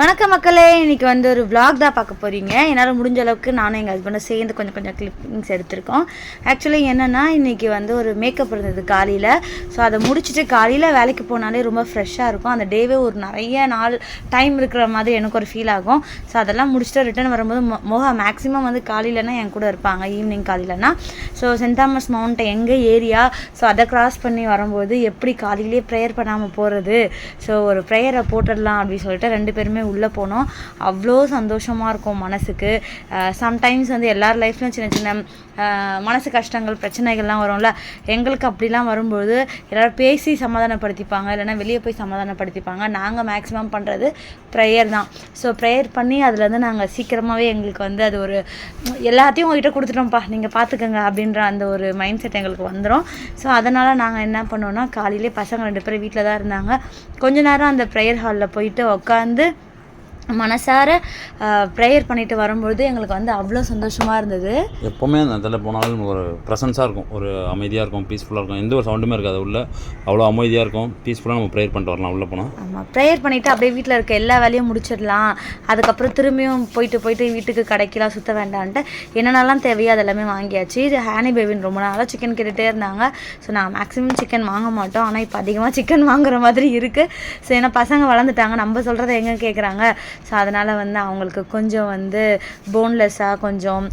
வணக்கம் மக்களே இன்னைக்கு வந்து ஒரு விளாக் தான் பார்க்க போகிறீங்க என்னால் முடிஞ்ச அளவுக்கு நானும் எங்கள் ஹஸ்பண்டும் சேர்ந்து கொஞ்சம் கொஞ்சம் கிளிப்பிங்ஸ் எடுத்திருக்கோம். ஆக்சுவலி என்னென்னா இன்னைக்கு வந்து ஒரு மேக்கப் இருந்தது காலையில். ஸோ அதை முடிச்சுட்டு காலையில் வேலைக்கு போனாலே ரொம்ப ஃப்ரெஷ்ஷாக இருக்கும். அந்த டேவே ஒரு நிறைய நாள் டைம் இருக்கிற மாதிரி எனக்கு ஒரு ஃபீல் ஆகும். ஸோ அதெல்லாம் முடிச்சுட்டு ரிட்டர்ன் வரும்போது மோகா மேக்ஸிமம் வந்து காலையிலனா என் கூட இருப்பாங்க. ஈவினிங் காலையிலனா ஸோ சென்ட் தாமஸ் மவுண்ட் எங்கள் ஏரியா ஸோ அதை கிராஸ் பண்ணி வரும்போது எப்படி காலையிலேயே ப்ரேயர் பண்ணாமல் போகிறது ஸோ ஒரு ப்ரேயரை போட்டுடலாம் அப்படின்னு சொல்லிட்டு ரெண்டு பேருமே உள்ளே போனோம். அவ்வளோ சந்தோஷமாக இருக்கும் மனசுக்கு. சம்டைம்ஸ் வந்து எல்லார் லைஃப்லையும் சின்ன சின்ன மனசு கஷ்டங்கள் பிரச்சனைகள்லாம் வரும்ல. எங்களுக்கு அப்படிலாம் வரும்போது எல்லோரும் பேசி சமாதானப்படுத்திப்பாங்க. இல்லைன்னா வெளியே போய் சமாதானப்படுத்திப்பாங்க. நாங்கள் மேக்ஸிமம் பண்ணுறது ப்ரேயர் தான். ஸோ ப்ரேயர் பண்ணி அதுலேருந்து நாங்கள் சீக்கிரமாகவே எங்களுக்கு வந்து அது ஒரு எல்லாத்தையும் உங்ககிட்ட கொடுத்துட்டோம்ப்பா. நீங்கள் பார்த்துக்கோங்க அப்படின்ற அந்த ஒரு மைண்ட் செட் எங்களுக்கு வந்துடும் ஸோ அதனால் நாங்கள் என்ன பண்ணோம்னா காலையிலே பசங்க ரெண்டு பேரும் வீட்டில் தான் இருந்தாங்க. கொஞ்ச நேரம் அந்த ப்ரேயர் ஹாலில் போயிட்டு உட்காந்து மனசார ப்ரேயர் பண்ணிட்டு வரும்பொழுது எங்களுக்கு வந்து அவ்வளோ சந்தோஷமாக இருந்தது. எப்போவுமே அந்த இடத்துல போனாலும் ஒரு ப்ரெசன்ஸாக இருக்கும். ஒரு அமைதியாக இருக்கும் பீஸ்ஃபுல்லாக இருக்கும். எந்த ஒரு சவுண்டுமே இருக்காது உள்ள. அவ்வளோ அமைதியாக இருக்கும். பீஸ்ஃபுல்லாக நம்ம ப்ரேயர் பண்ணிட்டு வரலாம் உள்ளே போனால் ஆமாம் ப்ரேயர் பண்ணிவிட்டு அப்படியே வீட்டில் இருக்க எல்லா வேலையும் முடிச்சிடலாம். அதுக்கப்புறம் திரும்பியும் போயிட்டு போயிட்டு வீட்டுக்கு கடைக்கெல்லாம் சுற்ற வேண்டான்ட்டு என்னென்னலாம் தேவையோ அதெல்லாமே வாங்கியாச்சு. இது ஹேனி பேபின்னு ரொம்ப நாளாக சிக்கன் கேட்டுகிட்டே இருந்தாங்க. ஸோ நாங்கள் மேக்ஸிமம் சிக்கன் வாங்க மாட்டோம். ஆனால் இப்போ அதிகமாக சிக்கன் வாங்குற மாதிரி இருக்குது ஸோ ஏன்னா பசங்க வளர்ந்துட்டாங்க. நம்ம சொல்கிறத எங்கே கேட்குறாங்க ஸோ அதனால் வந்து அவங்களுக்கு கொஞ்சம் வந்து போன்லெஸ்ஸாக கொஞ்சம்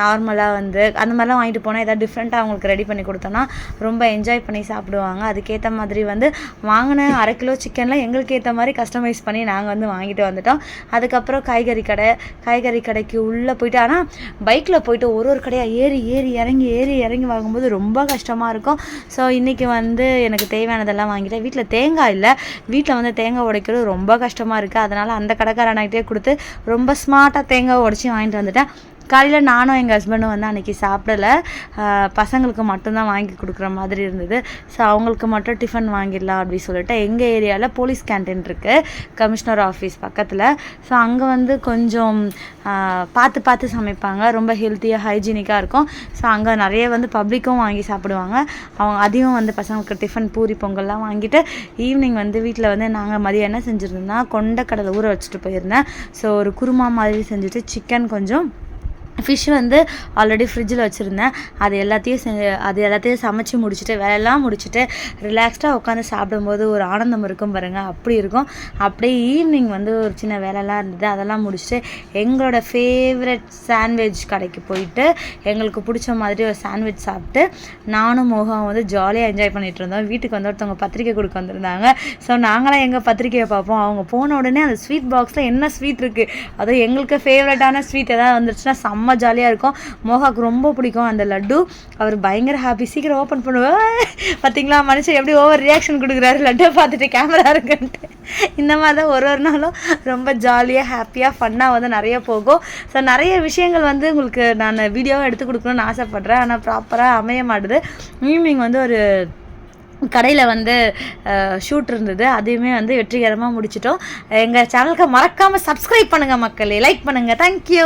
நார்மலாக வந்து அந்த மாதிரிலாம் வாங்கிட்டு போனால் ஏதாவது டிஃப்ரெண்ட்டாக அவங்களுக்கு ரெடி பண்ணி கொடுத்தோன்னா ரொம்ப என்ஜாய் பண்ணி சாப்பிடுவாங்க. அதுக்கேற்ற மாதிரி வந்து வாங்கின அரை கிலோ சிக்கன்லாம் எங்களுக்கு ஏற்ற மாதிரி கஸ்டமைஸ் பண்ணி நாங்கள் வந்து வாங்கிட்டு வந்துட்டோம். அதுக்கப்புறம் காய்கறி கடை காய்கறி கடைக்கு உள்ளே போயிட்டு ஆனால் பைக்கில் போயிட்டு ஒரு ஒரு கடையாக ஏறி ஏறி இறங்கி ஏறி இறங்கி வாங்கும்போது ரொம்ப கஷ்டமாக இருக்கும். ஸோ இன்றைக்கி வந்து எனக்கு தேவையானதெல்லாம் வாங்கிட்டேன். வீட்டில் தேங்காய் இல்லை. வீட்டில் வந்து தேங்காய் உடைக்கிறது ரொம்ப கஷ்டமாக இருக்குது அதனால் அந்த கடைக்காரன்கிட்டே கொடுத்து ரொம்ப ஸ்மார்ட்டாக தேங்காய் உடச்சி வாங்கிட்டு வந்துட்டேன். காலையில் நானும் எங்கள் ஹஸ்பண்டும் வந்து அன்றைக்கி சாப்பிடல. பசங்களுக்கு மட்டும்தான் வாங்கி கொடுக்குற மாதிரி இருந்தது. ஸோ அவங்களுக்கு மட்டும் டிஃபன் வாங்கிடலாம் அப்படின்னு சொல்லிட்டு எங்கள் ஏரியாவில் போலீஸ் கேன்டீன் இருக்குது கமிஷனர் ஆஃபீஸ் பக்கத்தில். ஸோ அங்கே வந்து கொஞ்சம் பார்த்து பார்த்து சமைப்பாங்க. ரொம்ப ஹெல்த்தியாக ஹைஜீனிக்காக இருக்கும். ஸோ அங்கே நிறைய வந்து பப்ளிக்கும் வாங்கி சாப்பிடுவாங்க. அவங்க அதையும் வந்து பசங்களுக்கு டிஃபன் பூரி பொங்கல்லாம் வாங்கிட்டு ஈவினிங் வந்து வீட்டில் வந்து நாங்கள் மதியம் என்ன செஞ்சுருந்தோம்னா கொண்டக்கடலை ஊற வச்சுட்டு போயிருந்தேன். ஸோ ஒரு குருமா மாதிரி செஞ்சுட்டு சிக்கன் கொஞ்சம் ஃபிஷ் வந்து ஆல்ரெடி ஃப்ரிட்ஜில் வச்சுருந்தேன். அது எல்லாத்தையும் செ- அது எல்லாத்தையும் சமைச்சு முடிச்சுட்டு வேலையெல்லாம் முடிச்சுட்டு ரிலாக்ஸ்டாக உட்காந்து சாப்பிடும்போது ஒரு ஆனந்தம் இருக்கும் பாருங்கள் அப்படி இருக்கும். அப்படியே ஈவினிங் வந்து ஒரு சின்ன வேலைலாம் இருந்தது. அதெல்லாம் முடிச்சுட்டு எங்களோட ஃபேவரட் சாண்ட்விச் கடைக்கு போயிட்டு எங்களுக்கு பிடிச்ச மாதிரி ஒரு சாண்ட்விச் சாப்பிட்டு நானும் மோகம் வந்து ஜாலியாக என்ஜாய் பண்ணிகிட்டு இருந்தோம். வீட்டுக்கு வந்து ஒருத்தவங்க பத்திரிக்கை கொடுக்க வந்திருந்தாங்க. ஸோ நாங்களாம் எங்கள் பத்திரிக்கையை பார்ப்போம். அவங்க போன உடனே அந்த ஸ்வீட் பாக்ஸில் என்ன ஸ்வீட் இருக்குது அதுவும் எங்களுக்கு ஃபேவரட்டான ஸ்வீட் எதாவது வந்துருச்சுன்னா செம்ம ஜாலியாக இருக்கும். மோகாக்கு ரொம்ப பிடிக்கும் அந்த லட்டு. அவர் பயங்கர ஹாப்பி சீக்கிரம் ஓப்பன் பண்ணுவேன் பார்த்தீங்களா மனுஷன் எப்படி ஓவர் ரியாக்ஷன் கொடுக்குறாரு லட்டை பார்த்துட்டு கேமரா இருக்குன்ட்டு. இந்த மாதிரி தான் ஒரு ஒரு நாளும் ரொம்ப ஜாலியாக ஹாப்பியாக ஃபன்னாக வந்து நிறைய போகும். ஸோ நிறைய விஷயங்கள் வந்து உங்களுக்கு நான் வீடியோவாக எடுத்து கொடுக்கணும்னு ஆசைப்பட்றேன். ஆனால் ப்ராப்பராக அமைய மாட்டுது. ஈவினிங் வந்து ஒரு கடையில் வந்து ஷூட் இருந்தது. அதையுமே வந்து வெற்றிகரமாக முடிச்சிட்டோம். எங்கள் சேனலுக்கு மறக்காமல் சப்ஸ்கிரைப் பண்ணுங்கள் மக்களே. லைக் பண்ணுங்கள் தேங்க்யூ